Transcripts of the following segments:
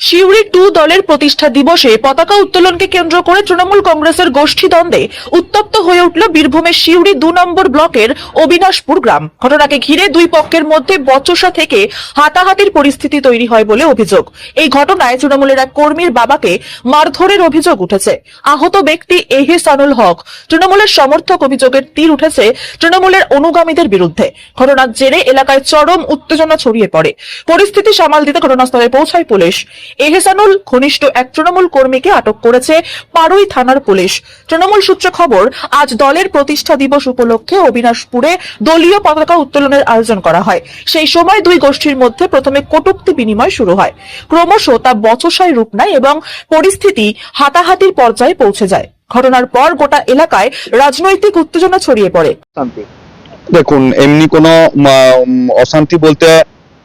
Suri two দলের প্রতিষ্ঠা দিবসে পতাকা উত্তোলনকে কেন্দ্র করে তৃণমূল কংগ্রেসের গোষ্ঠী দ্বন্দ্বে উত্তপ্ত হয়ে উঠল বীরভূমের সিউড়ি দু নম্বর ব্লকের অবিনাশপুর গ্রাম। ঘটনাকে ঘিরে দুই পক্ষের মধ্যে বচসা থেকে হাতাহাতির পরিস্থিতি তৈরি হয় বলে অভিযোগ। এই ঘটনায় তৃণমূলের এক কর্মীর বাবাকে মারধরের অভিযোগ উঠেছে। আহত ব্যক্তি এহেসানুল হক। তৃণমূলের সমর্থক অভিযোগের তীর উঠেছে তৃণমূলের অনুগামীদের বিরুদ্ধে। ঘটনার জেরে এলাকায় চরম উত্তেজনা ছড়িয়ে পড়ে। পরিস্থিতি সামাল দিতে ঘটনাস্থলে পৌঁছায় পুলিশ। এহেসানুল ঘনিষ্ঠ এক তৃণমূল কর্মীকে আটক করেছে পাড়ুই থানার পুলিশ। তৃণমূল সূত্রে খবর আজ দলের প্রতিষ্ঠা দিবস উপলক্ষে অবিনাশপুরে দলীয় পতাকা উত্তোলনের আয়োজন করা হয়। সেই সময় দুই গোষ্ঠীর মধ্যে প্রথমে কটূক্তি বিনিময় শুরু হয়। ক্রমশ তা বচসায় রূপ নেয় এবং পরিস্থিতি হাতাহাতির পর্যায়ে পৌঁছে যায়। ঘটনার পর গোটা এলাকায় রাজনৈতিক উত্তেজনা ছড়িয়ে পড়ে। দেখুন এমনি কোনো অশান্তি বলতে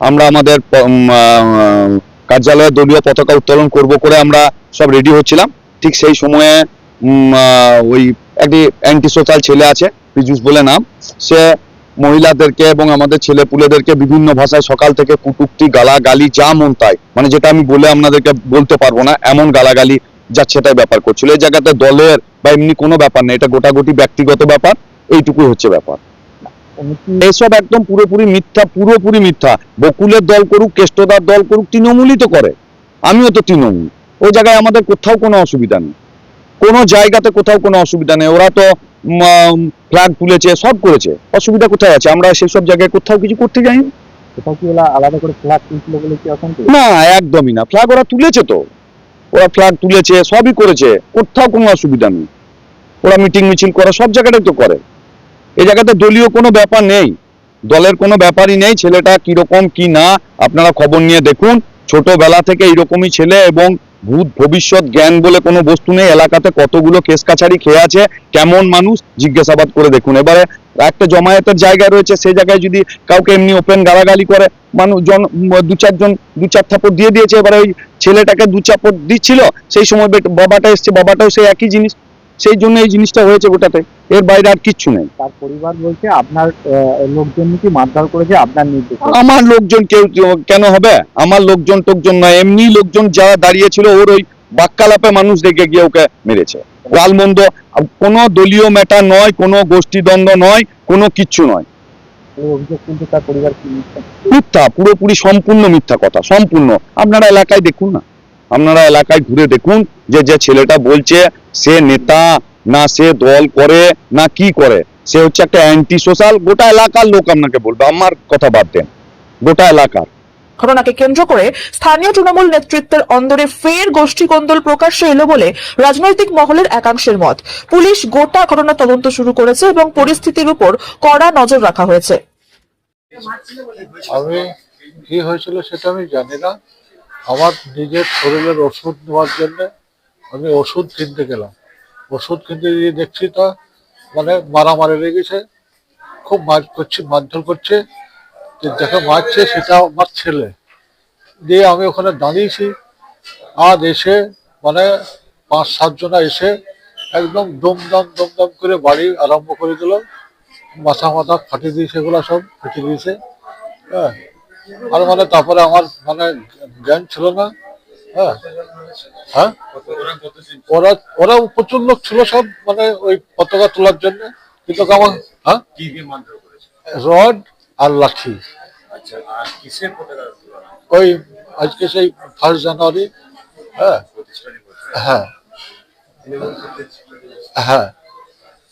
আমরা আমাদের আহ, কার্যালয়ে দলীয় পতাকা উত্তোলন করব করে আমরা সব রেডি হচ্ছিলাম। ঠিক সেই সময়ে ওই একটি অ্যান্টি সোশ্যাল ছেলে আছে, পীযুষ বলে নাম। সে মহিলাদেরকে এবং আমাদের ছেলে পুলেদেরকে বিভিন্ন ভাষায় সকাল থেকে কুটুক্তি, গালাগালি, যা মন তাই মানে যেটা আমি বলে আপনাদেরকে বলতে পারব না, এমন গালাগালি যাচ্ছে তাই ব্যাপার করছিল। এই জায়গাতে দলের বা এমনি কোনো ব্যাপার নেই, এটা গোটাগুটি ব্যক্তিগত ব্যাপার, এইটুকুই হচ্ছে ব্যাপার। এসব একদম পুরোপুরি মিথ্যা পুরোপুরি মিথ্যা। বকুলের দল করুক কেষ্টদার দল করুক তৃণমূলই তো করে। আমিও তো তৃণমূল। ওই জায়গায় আমাদের কোথাও কোনো অসুবিধা নেই। কোনো জায়গাতে কোথাও কোনো অসুবিধা নেই। ওরা তো ফ্ল্যাগ তুলেছে সব করেছে। অসুবিধা কোথায় আছে? আমরা সেসব জায়গায় কোথাও কিছু করতে যাই কোথাও কি ওরা আলাদা করে ফ্ল্যাগ বলে কি না একদমই না। ফ্ল্যাগ ওরা তুলেছে তো। ওরা ফ্ল্যাগ তুলেছে সবই করেছে। কোথাও কোনো অসুবিধা নেই। ওরা মিটিং মিছিল করে সব জায়গাটাই তো করে। এই জায়গাতে দলীয় কোনো ব্যাপার নেই। দলের কোনো ব্যাপারই নেই, ছেলেটা কীরকম কি না, আপনারা খবর নিয়ে দেখুন। ছোটবেলা থেকে এইরকমই ছেলে এবং ভূত ভবিষ্যৎ জ্ঞান বলে কোনো বস্তু নেই। এলাকাতে কতগুলো কেস কাছারি খেয়ে আছে, কেমন মানুষ, জিজ্ঞাসাবাদ করে দেখুন। এবারে একটা জমায়েতের জায়গা রয়েছে সেই জায়গায় যদি কাউকে এমনি ওপেন গালাগালি করে, মানুষ জন, দু চারজন, দু চার থাপড় দিয়ে দিয়েছে, এবারে ওই ছেলেটাকে দু চাপড় দিচ্ছিল, সেই সময় বাবাটা এসছে, বাবাটাও সেই একই জিনিস। সেই জন্য এই জিনিসটা হয়েছে গোটাতে। এর বাইরে আর কিচ্ছু নেই। তার পরিবার বলছে আপনার লোকজন নাকি মারধর করেছে আপনার নির্দেশ আমার লোকজন কেউ কেন হবে? আমার লোকজন টোকজন নয় এমনি লোকজন যারা দাঁড়িয়েছিল ওর ওই বাক্কালাপে মানুষ দেখে গিয়ে ওকে মেরেছে। গালমন্দ কোনো দলীয় ম্যাটার নয় কোনো গোষ্ঠী দ্বন্দ্ব নয় কোনো কিচ্ছু নয়। কি মিথ্যা পুরোপুরি সম্পূর্ণ মিথ্যা কথা সম্পূর্ণ। আপনারা এলাকায় দেখুন না। আপনারা এলাকায় ঘুরে দেখুন যে যে ছেলেটা বলছে সে নেতা না সে দল করে না কি করে। সে হচ্ছে একটা অ্যান্টি সোশ্যাল গোটা এলাকার লোক আপনাকে বলবে। আমার কথা বাদ দেন। গোটা এলাকার। ঘটনাকে কেন্দ্র করে স্থানীয় তৃণমূল নেতৃত্বের অন্দরে ফের গোষ্ঠী কোন্দল প্রকাশ্যে এলো বলে রাজনৈতিক মহলের একাংশের মত। পুলিশ গোটা ঘটনা তদন্ত শুরু করেছে এবং পরিস্থিতির উপর কড়া নজর রাখা হয়েছে। আমি কি হয়েছিল সেটা আমি জানি না। আমার নিজের শরীরের ওষুধ নেওয়ার জন্য আমি ওষুধ কিনতে গেলাম। ওষুধ কিনতে গিয়ে দেখছি তা মানে মারামারি লেগেছে, খুব মার করছে, মারধর করছে। যাকে মারছে সেটা আমার ছেলে। দিয়ে আমি ওখানে দাঁড়িয়েছি। আর এসে মানে পাঁচ সাতজনা এসে একদম দমদম দমদম করে বাড়ি আরম্ভ করে দিল। মাথা মাথা ফাটিয়ে দিয়েছে এগুলো সব ফেটে দিয়েছে। হ্যাঁ। আর মানে তারপরে আমার মানে জ্ঞান ছিল না। হ্যাঁ। হ্যাঁ? ওরা ওরা প্রচুর লোক ছিল সব মানে ওই পতাকা তোলার জন্য। কিন্তু আমার হ্যাঁ? রড আর লাঠি। আচ্ছা ওই আজকে সেই ফার্স্ট জানুয়ারি। হ্যাঁ। হ্যাঁ। হ্যাঁ।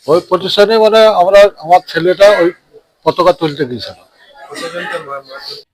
ওই প্রতিষ্ঠানে মানে আমরা আমার ছেলেটা ওই পতাকা তুলতে গিয়েছিল। কতজনকে মা- মারধর